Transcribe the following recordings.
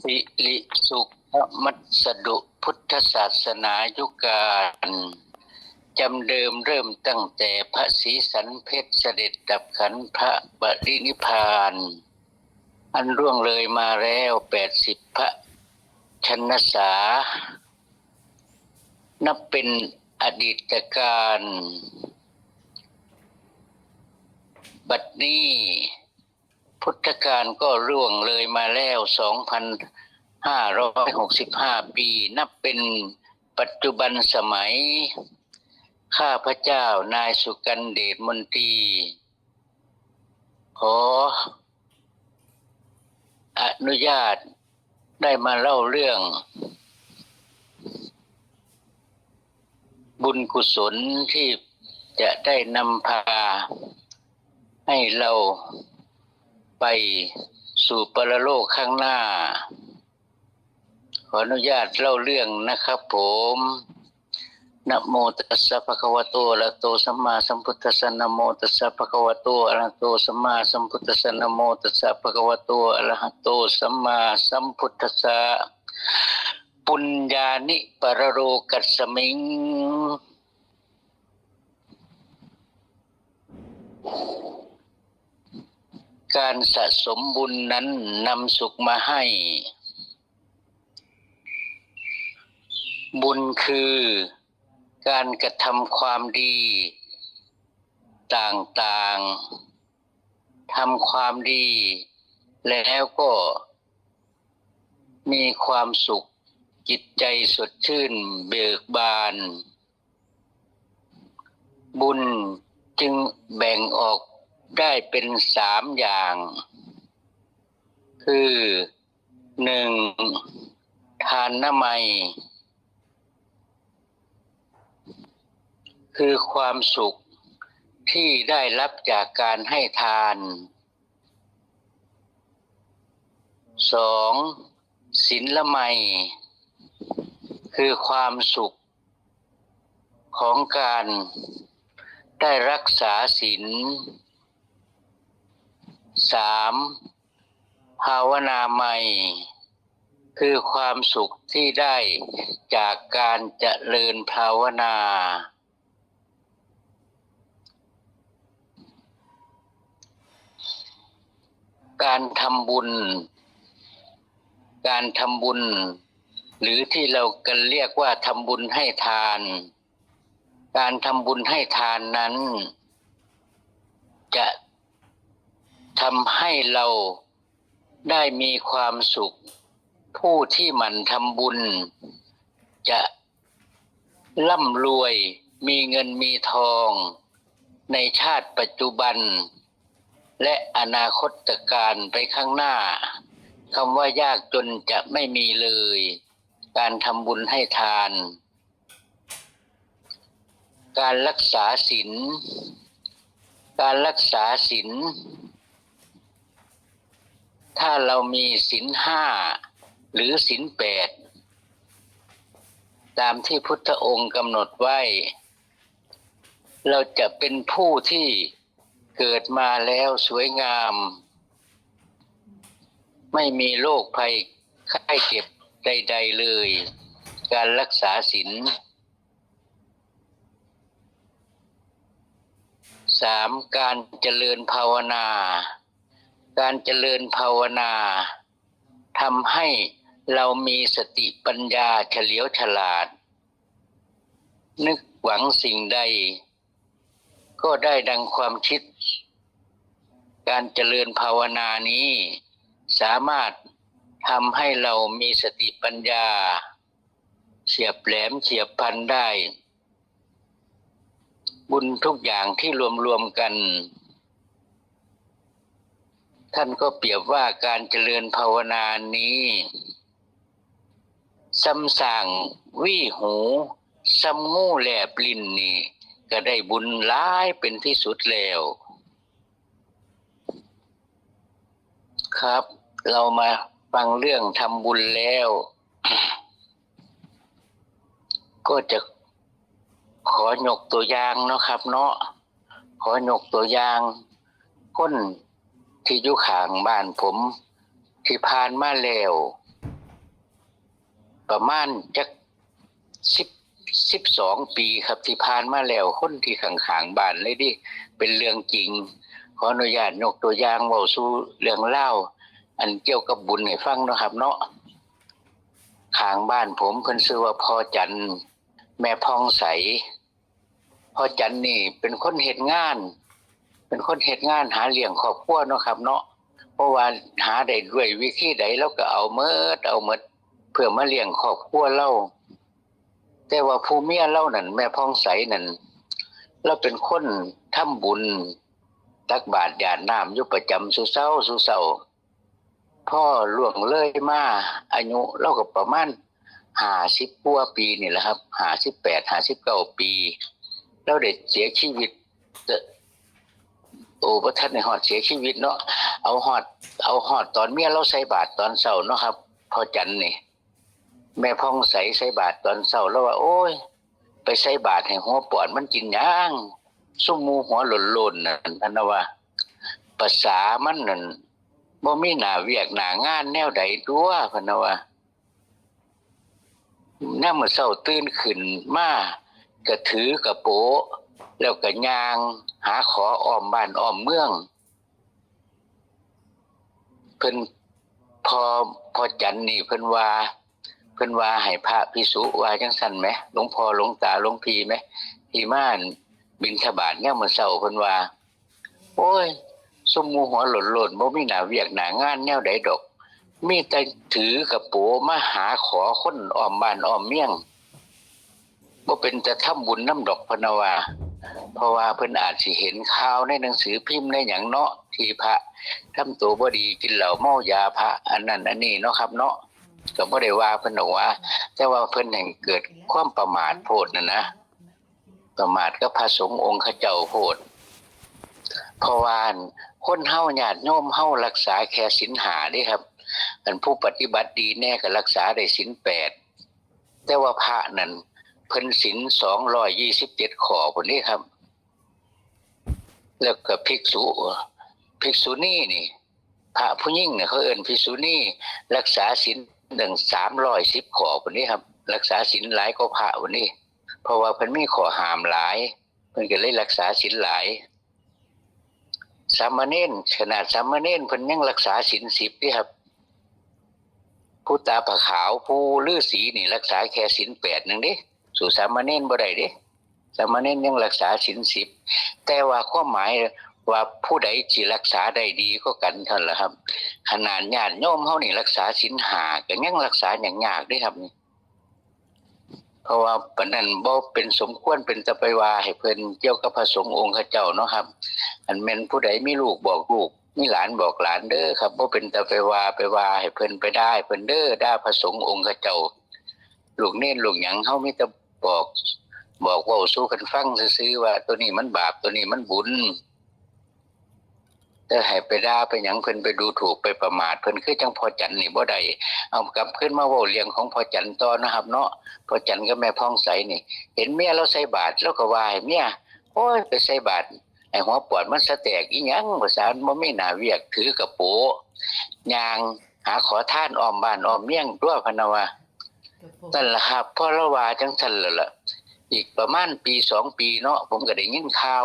สิริสุขมัสดุพุทธศาสนายุการจำเดิมเริ่มตั้งแต่พระศรีสันเพชรเสด็จดับขันพระบรินิพาน อันร่วงเลยมาแล้วแปดสิบพระชนสา นับเป็นอดีตการ บัดนี้ พุทธกาลก็ร่วงเลยมาแล้วสองพันห้าร้อยหกสิบห้าปี นับเป็นปัจจุบันสมัย ข้าพระเจ้านายสุกันเดชมนตรี ขอ อนุญาตได้มาเล่าเรื่อง บุญกุศลที่จะได้นำพาให้เรา ไปสู่ปรโลกข้างหน้า ขออนุญาตเล่าเรื่องนะครับผมนะโมตัสสะภะคะวะโตอะระโตสัมมาสัมพุทธัสสะนะโมตัสสะภะคะวะโตอะระโตสัมมาสัมพุทธัสสะนะโมตัสสะภะคะวะโตอะระหะโตสัมมาสัมพุทธัสสะปุญญานิปรโรกัสสมิง การสะสมบุญนั้นนำสุขมาให้ บุญคือการกระทำความดี ต่างๆทำความดี แล้วก็มีความสุขจิตใจสดชื่นเบิกบาน บุญจึงแบ่งออก ได้เป็นสามอย่าง คือหนึ่งทานน้ำไมยคือความสุขที่ได้รับจากการให้ทานสองศีลละไมคือความสุขของการได้รักษาศีล สามภาวนาใหม่ คือความสุขที่ได้จากการเจริญภาวนา การทำบุญ การทำบุญ หรือที่เรากันเรียกว่าทำบุญให้ทาน การทำบุญให้ทานนั้น จะ ทำให้เราได้มีความสุข ผู้ที่หมั่นทำบุญ จะร่ำรวยมีเงินมีทอง ในชาติปัจจุบัน และอนาคตการไปข้างหน้าคำว่ายากจนจะไม่มีเลย การทำบุญให้ทาน การรักษาศีลการรักษาศีล ถ้าเรามีศีลห้าหรือศีลแปดตามที่พุทธองค์กำหนดไว้ เราจะเป็นผู้ที่เกิดมาแล้วสวยงาม ไม่มีโรคภัยไข้เจ็บใด ๆเลย การรักษาศีลสามการเจริญภาวนา การเจริญภาวนาทำให้เรามีสติปัญญาเฉลียวฉลาด นึกหวังสิ่งใด ก็ได้ดังความคิด การเจริญภาวนานี้ สามารถทำให้เรามีสติปัญญาเฉียบแหลมเฉียบพันได้ บุญทุกอย่างที่รวมๆกัน ท่านก็เปรียบว่าการเจริญภาวนานี้ซ้ำสั่งวิหูซ้ำงูแหลบลิ้นนี่ ก็ได้บุญร้ายเป็นที่สุดแล้ว ครับ เรามาฟังเรื่องทำบุญแล้ว ก็จะขอยกตัวอย่างเนาะครับ เนาะขอยกตัวอย่างคน ที่อยู่ข้างบ้านผม ที่ผ่านมาแล้ว ประมาณจักสิบสิบสองปีครับที่ผ่านมาแล้วคนที่ขังขางบ้านเลยดิเป็นเรื่องจริง ขออนุญาตยกตัวอย่างเว้าสู่เรื่องเล่า อันเกี่ยวกับบุญให้ฟังนะครับเนาะข้างบ้านผมเพิ่นชื่อว่าพ่อจันแม่พองใสพ่อจันนี่เป็นคนเฮ็ดงาน เป็นคนเฮ็ดงานหาเลี้ยงครอบครัวเนาะครับ เนาะเพราะว่าหาได้ด้วยวิธีใดแล้วก็เอาเมิดเอาเมิดเพื่อมาเลี้ยงครอบครัวเราแต่ว่าผู้เมียเรานั่นแม่พ้องใสนั่นเราเป็นคนทำบุญตักบาตรหยาดน้ำอยู่ประจำสุเศร้าสุเศร้าพ่อล่วงเลยมาอายุเราก็ประมาณห้าสิบกว่าปีนี่แหละครับห้าสิบแปดห้าสิบเก้าปี เราได้เสียชีวิต โอ้พระท่านในหอดเสียชีวิตเนาะเอาหอด เอาหอดตอนเมียเราใส่บาตรตอนเช้าเนาะครับพ่อจันนี่ แม่พองใสใส่บาตรตอนเช้าแล้วว่า โอ้ย ไปใส่บาตรให้หัวปอดมันกินหยังซุมหมูหัวหล่นหล่นนั่นพันะว่าภาษามันนั่นบ่มีหน้าเวียกหน้างานแนวใดตัวพันนะว่าน้ามื้อเช้าตื่นขึ้นมาก็ถือกระโปะ แล้วก็ยาง หาขออ้อมบ้านอ้อมเมือง เพิ่นพอพอจันนี่เพิ่นว่า เพิ่นว่าให้พระภิกษุว่าจังซั่นไหมหลวงพ่อหลวงตาหลวงพีไหมที่ม่านบินทบาทเนี่ยมมื้อเช้าเพิ่นว่า โอ้ยสมหมูหัวหล่นหล่นบ่มีหนาเวียกหนางานแนวใดดอก มีแต่ถือกระโปมาหาขอคนอ้อมบ้านอ้อมเมียงบ่เป็นจะทำบุญน้ำดอกพนะว่า เพราะว่าเพิ่นอาจสิเห็นข่าวในหนังสือพิมพ์ในหยังเนาะที่พระทำตัวบ่ดีกินเหล้าเมายาพระ อันนั้นอันนี้เนาะครับเนาะก็บ่ได้ว่าเพิ่นดอกว่า แต่ว่าเพิ่นให้เกิดความประมาทโพดนั่นนะประมาทก็พระสงฆ์องค์ข้าเจ้าโพดเพราะว่าคนเฮาญาติโยมเฮารักษาแค่ศีลหาเด้ครับอันผู้ปฏิบัติดีแน่ก็รักษาได้ศีลแปดแต่ว่าพระนั่นเพิ่นศีลสองร้อยยี่สิบเจ็ดข้อพุ่นนี้ครับ แล้วก็ภิกษุภิกษุนี่นี่ พระผู้หญิงเนี่ยเขาเอิ้นภิกษุนี่รักษาศีลถึงสามร้อยสิบขอพุ่นนี้ครับ รักษาศีลหลายก็พระพุ่นนี้ เพราะว่าเพิ่นมีข้อหามหลายเพิ่นก็เลยรักษาศีลหลายสามเณรขนาดสามเณรเพิ่นยังรักษาศีลสิบนี่ครับผู้ตาผาขาวผู้ฤาษีนี่รักษาแค่ศีลแปดหนึ่งดิสู่สามเณรบ่ได้ดิ สามเณรยังรักษาศีลสิบแต่ว่าความหมายว่าผู้ใดที่รักษาได้ดีก็กันเท่านละครับ ขนาดญาติโยมเฮานี่รักษาศีลหาก็ยังรักษาอย่างยากเด้ครับนี่เพราะว่าปานนั้นบ่เป็นสมควรเป็นตะไปว่าให้เพิ่นเกี่ยวกับพระสงฆ์องค์ข้าเจ้าเนาะครับ อันแม่นผู้ใดมีลูกบอกลูกมีหลานบอกหลานเด้อครับบ่เป็นตะไปว่าไปว่าให้เพิ่นไปได้เพิ่นเด้อได่าพระสงฆ์องค์ข้าเจ้าลูกเน้นลูกหยังเฮามีแต่บอก บอกเว้าสู่กันฟังซื่อๆว่าตัวนี้มันบาปตัวนี้มันบุญแต่ให้ไปด่าไปหยังเพิ่นไปดูถูกไปประมาทเพิ่นคือจังพอจันนี่บ่ได้เอากลับขึ้นมาเว้าเรื่องของพอจันต่อนะครับ เนาะพอจันกับแม่พ้องใสนี่ เห็นเมียเราใส่บาตรแล้วก็ว่าให้เมียโอ้ยไปใส่บาตรไอ้หัวปอดมันสะแตกอีหยังภาษาบ่มีหน้าเวียกถือกระโปะยางหาขอทานอ้อมบ้านอ้อมเมี่ยงตัวพะนะว่านั่นล่ะครับพอเราว่าจังซั่นแล้วล่ะ อีกประมาณปีสองปีเนาะผมก็ได้ยินข่าว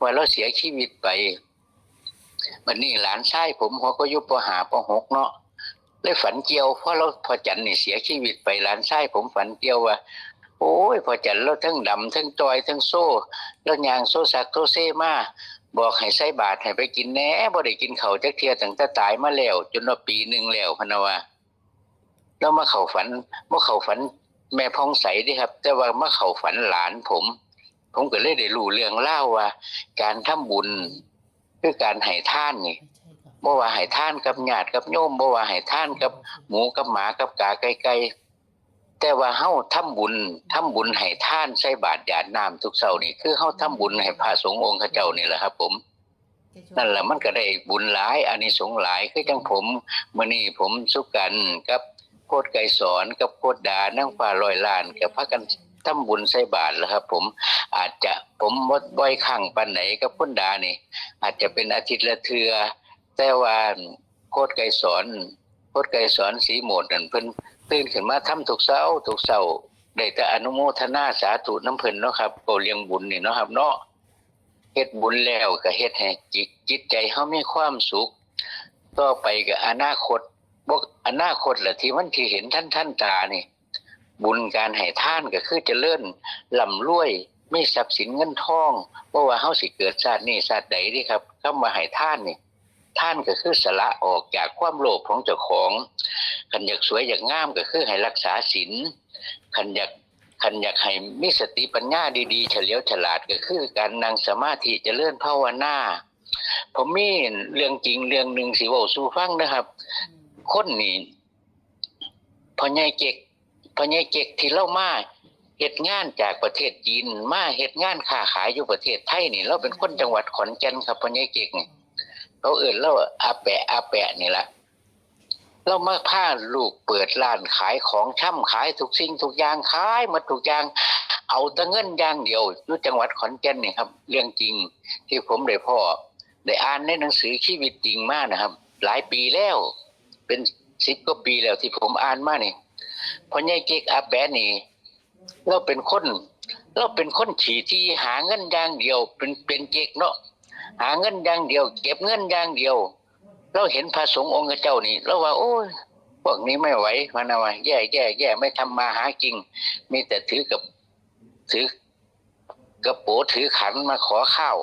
ว่าเราเสียชีวิตไปบัดนี้หลานชายผมหัวก็ยุบปหาปหกเนาะเลยฝันเกี่ยวเพราะเราพอจันนี่เสียชีวิตไปหลานชายผมฝันเกี่ยวว่า โอ้ยพอจันเราทั้งดำทั้งจอยทั้งโซ่แล้วยางโซซักโซเซมาบอกให้ใส่บาตรให้ไปกินแหน่บ่ได้กินเขาจักเทียตั้งแต่ตายมาแล้ว จนว่าปีหนึ่งแล้วพนว่าแล้วมาเข้าฝันมาเข้าฝัน แม่พองใสด้ครับ แต่ว่ามาเข้าฝันหลานผม ผมก็เลยได้รู้เรื่องเล่าว่า การทำบุญคือการให้ท่านนี่บ่ว่าให้ท่านกับญาติกับโยมบ่ว่าให้ท่านกับหมูกับหมากับกาไก่ๆแต่ว่าเฮาทำบุญทำบุญให้ท่านใส่บาตรหยาดน้ำทุกเช้านี่คือเฮาทำบุญให้พระสงฆ์องค์ข้าเจ้านี่แหละครับ ผมนั่นแหละมันก็ได้บุญหลายอานิสงส์หลายคือจังผมมื้อนี้ผมสุกันกับ โคตรไกรสอนกับโคตรดานั่งฟ้าร้อยล้านกับพากันทำบุญใส่บาตรแล้วครับ ผมอาจจะผมบ่บ่อยครั้งปานไหนกับคนดานี่อาจจะเป็นอาทิตย์ละเทือ แต่ว่าโคตรไกรสอนโคตรไกรสอนสีโหมดนั่นเพิ่นตื่นขึ้นมาทำทุกเช้าทุกเช้าได้แต่อนุโมทนาสาธุน้ำเพิ่นเนาะครับก็เลี้ยงบุญนี่เนาะครับ เนาะเฮ็ดบุญแล้วก็เฮ็ดให้จิตจิตใจเฮามีความสุข ต่อไปก็อนาคต บ่อนาคตแหละที่มันที่เห็นท่านท่านตานี่ บุญการให้ท่านก็คือจะเลื่อนร่ำรวยไมีทรัพย์สินเงินทองบ่ว่าเฮาสิเกิดชาตินี้ชาติใดเด้ครับคำว่าให้ท่านนี่ท่านก็คือสละออกจากความโลภของเจ้าของคันอยากสวยอยากงามก็คือให้รักษาศีลคันอยากคันอยากให้มีสติปัญญาดีๆ เฉลียวฉลาดก็คือการนั่งสมาธิจเจริญภาวนาผมมีเรื่องจริงเรื่องหนึ่งสิว้าสู่ฟังนะครับ คนนี่พ่อใหญ่เจกพ่อใหญ่เจกที่เล่ามาเฮ็ดงานจากประเทศจีนมาเฮ็ดงานค้าขายอยู่ประเทศไทยนี่เราเป็นคนจังหวัดขอนแก่นครับพ่อใหญ่เจกนี่เขาเอื่นเราอาแปะอาแปะนี่แหละเรามาพาลูกเปิดร้านขายของช่ำขายทุกสิ่งทุกอย่างขายมาทุกอย่างเอาแต่เงินอย่างเดียวอยู่จังหวัดขอนแก่นนี่ครับ เรื่องจริงที่ผมได้พ่อได้อ่านในหนังสือชีวิตจริงมากนะครับ หลายปีแล้ว เป็นสิบกว่าปีแล้วที่ผมอ่านมานี่พ่อใหญ่เก๊กอาแปนี่ เราเป็นคน เราเป็นคนขี่ที่หาเงินอย่างเดียว เป็นเป็นเก๊กเนาะหาเงินอย่างเดียว เก็บเงินอย่างเดียว เราเห็นพระสงฆ์องค์เจ้านี่เราว่า โอ้ยพวกนี้ไม่ไหวมันเอาไว้แย่แย่แย่ไม่ทำมาหากินมีแต่ถือกับถือกระโปถือขันมาขอข้าว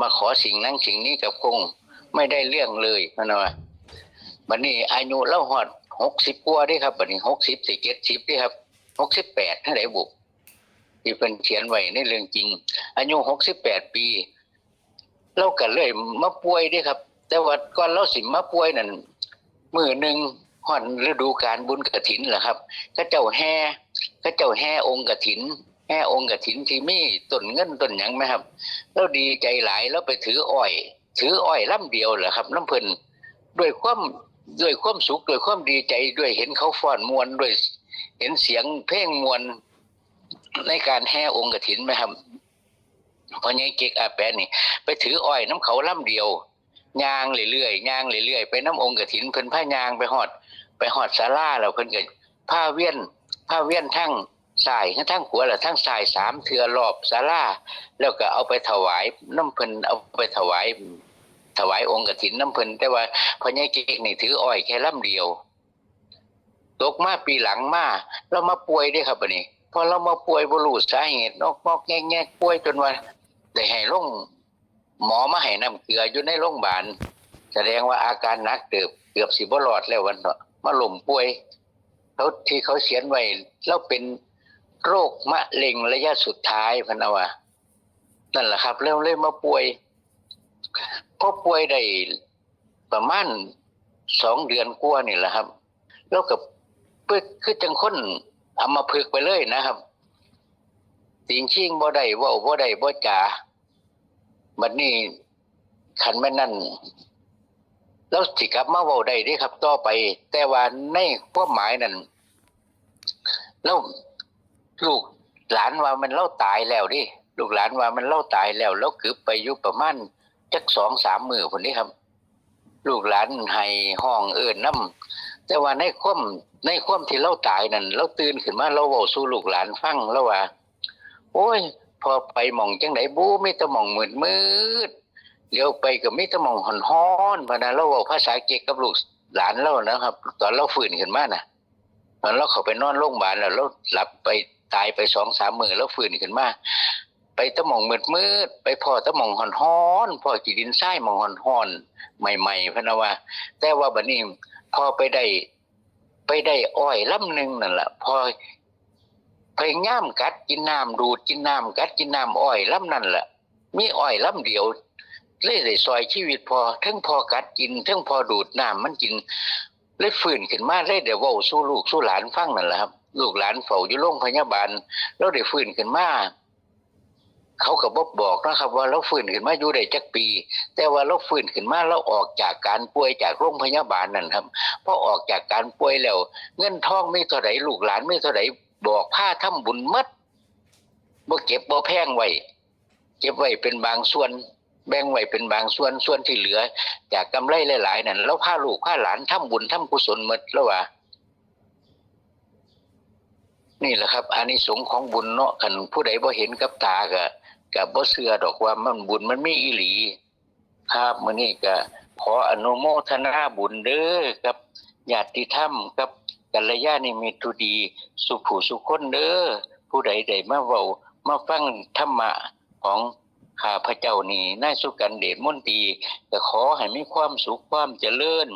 มาขอสิ่งนั้นสิ่งนี้กับคง ไม่ได้เรื่องเลยมันเอาไว้ บัดนี้อายุเล่าหอดหกสิบกว่าด้ครับบัดนี้หกสิบสี่เจ็ดสิบด้ครับหกสิบแปดท่าไหร่บุกที่เป็นเขียนไว้ในเรื่องจริง อายุหกสิบแปดปีเราก็เลยมาป่วยด้ครับ แต่ว่าก่อนเราสิมาป่วยนั่นมือหนึ่งหอนฤดูการบุญกระถินแหละครับก็เจ้าแห่ก็เจ้าแห่องค์กระถินแห่องค์กระถินที่มีต้นเงินต้นหยังไหมครับเราดีใจหลายแล้วไปถืออ้อย ถืออ้อยล่ำเดียวเหรอครับ น้ำเพิ่นด้วยความ ด้วยความสุขด้วยความดีใจด้วยเห็นเขาฟ้อนมวนด้วย เห็นเสียงเพลงมวนในการแห่องค์กถินไหมครับพอไงเก๊กอาแปะนี่ ไปถืออ้อยน้ำเขาล่ำเดียวยางเรื่อยๆยางเรื่อยๆไปน้ำองค์กถินเพิ่นผ้ายางไปหอด ไปหอดศาลาแล้วเพิ่นก็ผ้าเวียนผ้าเวียนทั้งสายทั้งขวและทั้งสายสามเทือรอบศาลาแล้วก็เอาไปถวายน้ำเพิ่นเอาไปถวาย ถวายองค์กฐินน้ำเพิ่นแต่ว่าพ่อใหญ่เก๊กนี่ถืออ้อยแค่ลำเดียว ตกมาปีหลังมาเรามาป่วยด้ครับบัดนี้พอเรามาป่วยบ่รู้สาเหตุนอกนอกแง่แง่ป่วยจนว่าได้ให้ลงหมอมาให้น้ำเกลืออยู่ในโรงพยาบาลแสดงว่าอาการหนักเติบเกือบสิบ่รอดแล้ววันเนาะมาหล้มป่วยเขาที่เขาเขียนไว้เราเป็นโรคมะเร็งระยะสุดท้ายพนะว่านั่นแหละครับเริ่มเริ่มมาป่วย พอป่วยได้ประมาณสองเดือนกว่านี่แหละครับ แล้วกับเพื่อคือจังคนเอามาพึกไปเลยนะครับติงชิงบ่ได้ว่าบ่ได้บ่จาบัดนี้ขันแม่นั่นแล้วสิกลับมาว้าได้ด้ครับต่อไป แต่ว่าในความหมายนั้นแล้วลูกหลานว่ามันเล่าตายแล้วดิลูกหลานว่ามันเล่าตายแล้ว แล้วคือไปอยู่ประมาณ จักสองสามมือคนนี้ครับ ลูกหลานให้ห้องเอิญน้ำแต่ว่าในความในความที่เราตายนั่นเราตื่นขึ้นมาเราเว้าสู่ลูกหลานฟังแล้วว่า โอ้ย พอไปมองจังไดบูไม่ตะมองมืดมืดเลี้ยวไปก็ไม่ตะมองหอนฮ้อนพนะเราเว้าภาษาเก๊กกับลูกหลานเรานะครับ ตอนเราฟื้นขึ้นมาน่ะตอนเราเขาไปนอนโรงพยาบาลแล้วเราหลับไปตายไปสองสามมือแล้วฟื้นขึ้นมา ไปตะมองมืดมืดไปพอตะมองหอนฮ้อนพอจีดินทรายหมองหอนฮ้อนใหม่ๆพนะว่า แต่ว่าบัดนี้พอไปได้ไปได้อ้อยลำหนึ่งนั่นแหละพอพยายามกัดกินน้ำดูดกินน้ำกัดกินน้ำอ้อยลำนั่นแหละมีอ้อยลำเดียวเลยได้ซอยชีวิตพอทั้งพอกัดกินทั้งพอดูดน้ำมันกินเลยฟื้นขึ้นมาเลยเดี๋ยวว่าสู้ลูกสู้หลานฟังนั่นแหละครับ ลูกหลานเฝ้าอยู่โรงพยาบาลแล้วได้ฟื้นขึ้นมา เขาก็บอกบอกนะครับว่าเราฟื้นขึ้นมาอยู่ได้จักปี แต่ว่าเราฟื้นขึ้นมาเราออกจากการป่วยจากโรงพยาบาลนั่นครับพอออกจากการป่วยแล้ว เงินทองไม่เท่าไหร่ลูกหลานไม่เท่าไหร่บอกผ้าทำบุญมัดบ่เก็บบ่แพงไว้เก็บไว้เป็นบางส่วน แบ่งไว้เป็นบางส่วนส่วนที่เหลือ จากกำไรหลาย ๆ นั่นแล้วพาลูกพาหลานทำบุญทำกุศลหมดแล้วว่านี่แหละครับอานิสงส์ของบุญเนาะคันผู้ใดบ่เห็นกับตาก็ ก็บ่เชื่อดอกว่ามันบุญมันมีอีหลี ครับมื้อนี้ก็ขออนุโมทนาบุญเด้อกับญาติธรรมกับกัลยาณมิตรทุดี สุผู้สุคนเด้อผู้ใดได้มาเว้ามาฟังธรรมะของข้าพระเจ้านี่นายสุกันเดชมนตรีก็ขอให้มีความสุขความเจริญ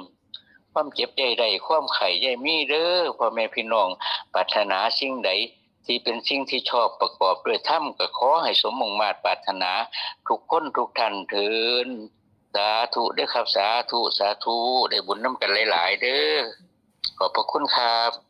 ความเจ็บใจใดความไข่ใยมีเด้อพ่อแม่พี่น้องปรารถนาสิ่งใด ที่เป็นสิ่งที่ชอบประกอบด้วยธรรมก็ขอให้สมมงมาตรปรารถนา ทุกคนทุกท่านเถินสาธุด้อครับสาธุสาธุได้บุญน้ำกันหลาย ๆ เด้อขอบพระคุณครับ